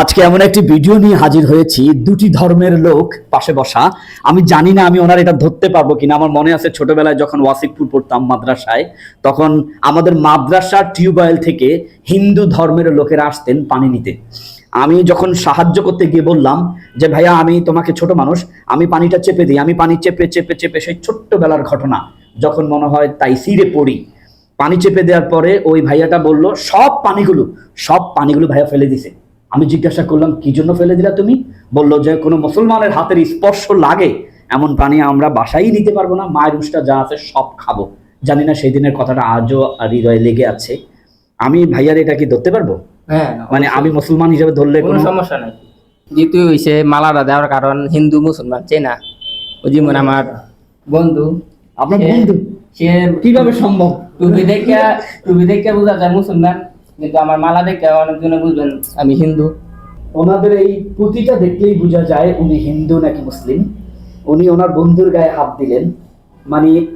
আজকে এমন একটি ভিডিও নিয়ে হাজির হয়েছি। দুটি ধর্মের লোক পাশে বসা। আমি জানি না আমি ওনার এটা ধরতে পারব কিনা। আমার মনে আছে ছোটবেলায় যখন ওয়াসিকপুর পড়তাম মাদ্রাসায়, তখন আমাদের মাদ্রাসার টিউবওয়েল থেকে হিন্দু ধর্মের লোকেরা আসতেন পানি নিতে। আমি যখন সাহায্য করতে গিয়ে বললাম যে, ভাইয়া, আমি তোমাকে ছোট মানুষ, আমি পানিটা চেপে দিই। আমি পানি চেপে চেপে চেপে সেই ছোট্টবেলার ঘটনা, যখন মনে হয় তাই সিরে পড়ি। পানি চেপে দেওয়ার পরে ওই ভাইয়াটা বলল, সব পানিগুলো সব পানিগুলো ভাইয়া ফেলে দিছে। আমি জিজ্ঞাসা করলাম কি জন্য ফেলে দিলা তুমি? বলল যে কোনো মুসলমানের হাতের স্পর্শ লাগে এমন প্রাণী আমরা বাসায় নিতে পারব না মায়ের উষ্টা যা আছে সব খাব। জানি না সেই দিনের কথাটা আজও হৃদয়ে লেগে আছে। আমি ভাইয়ার এটা কি ধরতে পারব? হ্যাঁ মানে আমি মুসলমান হিসেবে ধরলে কোনো কোনো সমস্যা নাই। যেহেতু হইছে মালাটা দেওয়ার কারণ হিন্দু মুসলমান চেনা ওই যেমন আমার বন্ধু আপনার বন্ধু? সে কীভাবে সম্ভব? তুমি দেখে তুমি দেখে বোঝা যায় মুসলমান। কিন্তু আমার মালা দেখে অনেকজনে বুঝবেন। আমি হিন্দু। ওনাদের এই পুঁতিটা দেখলেই বোঝা যায় উনি হিন্দু নাকি মুসলিম। উনি ওনার বন্ধুর গায়ে হাত দিলেন। মানে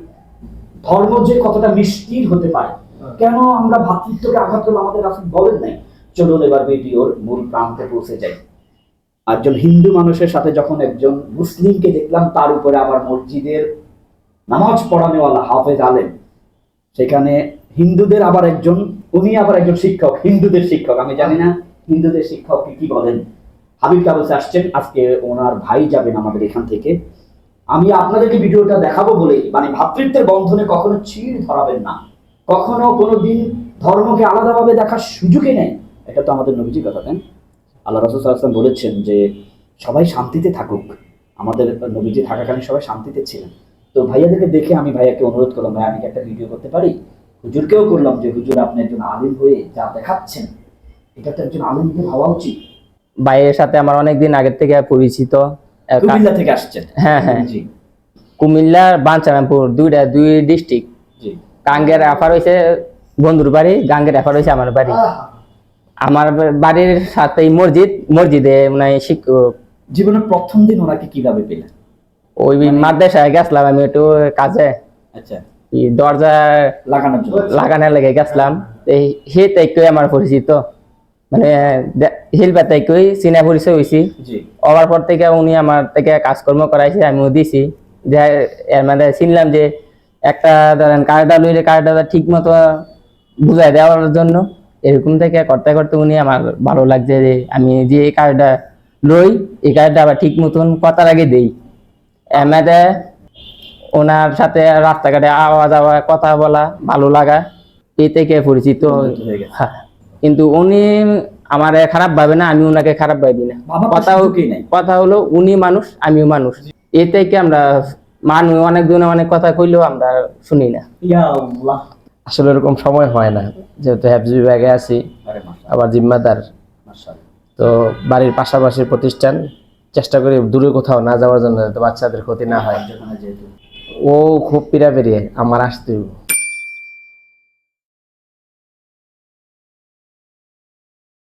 ধর্ম যে কতটা মিষ্টির হতে পারে। কেন আমরা ভাতৃত্বকে আঘাত করব আমাদের রাসুল বলেন নাই? চলুন এবার ভিডিওর মূল প্রান্তে পৌঁছে যাই। একজন হিন্দু মানুষের সাথে যখন একজন মুসলিমকে দেখলাম তার উপরে আবার মসজিদের নামাজ পড়ানোওয়ালা হাফেজ আলেম। সেখানে হিন্দুদের আবার একজন, উনি আবার একজন শিক্ষক, হিন্দুদের শিক্ষক। আমি জানি না হিন্দুদের শিক্ষককে কি বলেন। হাবিব কাবুস আসছেন, আজকে ওনার ভাই যাবেন আমাদের এখান থেকে। আমি আপনাদেরকে ভিডিওটা দেখাবো বলে মানে ভাতৃত্বের বন্ধনে কখনো চিড় ধরাবেন না। কখনো কোনো দিন ধর্মকে আলাদাভাবে দেখার সুযোগই নেই। এটা তো আমাদের নবীজি কথা দেন আল্লাহ রসুল আসলাম বলেছেন যে, সবাই শান্তিতে থাকুক। আমাদের নবীজি থাকাকালীন সবাই শান্তিতে ছিলেন। তো ভাইয়াদেরকে দেখে আমি ভাইয়াকে অনুরোধ করলাম ভাই আমি একটা ভিডিও করতে পারি? হুজুরকেও করলাম যে হুজুর আপনি একজন আলিম হয়ে যা দেখাচ্ছেন এটা তো একজন আলিমদের হওয়া উচিত। ভাইয়ের সাথে আমার অনেকদিন আগের থেকে পরিচিত। কুমিল্লা থেকে আসছেন। হ্যাঁ হ্যাঁ। জি। কুমিল্লা বাঞ্ছারামপুর দুইটা দুই ডিস্ট্রিক্ট। জি। গাঙ্গের রেফার হয়েছে বন্ধুর বাড়ি গাঙ্গের রেফার হয়েছে আমার বাড়ি। আমার বাড়ির সাথেই মসজিদ মসজিদে মানে শিক্ষক জীবনের প্রথম দিন ওনাকে কীভাবে পেলেন? ওই মাদ্রাসায় গেছিলাম আমি একটু কাজে। আচ্ছা। দরজা লাগানোর লাগানোর লেগে গেছিলাম। এই হে তাইকই আমার পরিচিত। মানে হিল তাইকই চিনা পরিচয় হয়েছি হওয়ার পর থেকে উনি আমার থেকে কাজকর্ম করাইছে আমিও দিছি। যে এর মানে চিনলাম যে একটা ধরেন কার্ডটা লইলে কার্ডটা ঠিক মতো বুঝাই দেওয়ার জন্য। এরকম থেকে করতে করতে উনি আমার ভালো লাগছে যে আমি যে এই কার্ডটা লই এই কার্ডটা আবার ঠিক মতন কথা লাগে দেই এমএতে ওনার সাথে রাস্তাঘাটে আওয়া যাওয়া কথা বলা ভালো লাগা। এই থেকে পরিচিত। হয়ে। কিন্তু উনি আমার খারাপ ভাবে না আমি ওনাকে খারাপ ভাবি না। কথা কথা হলো উনি মানুষ আমিও মানুষ। এ থেকে আমরা মানুষ অনেক জনে অনেক কথা কইলেও আমরা শুনি না। আসলে এরকম সময় হয় না। যেহেতু হ্যাফজি বিভাগে আছি আবার জিম্মাদার। তো বাড়ির পাশাপাশি প্রতিষ্ঠান চেষ্টা করি দূরে কোথাও না যাওয়ার জন্য বাচ্চাদের ক্ষতি না হয়। যেহেতু ও খুব পিড়া পেরিয়ে আমার আসতে।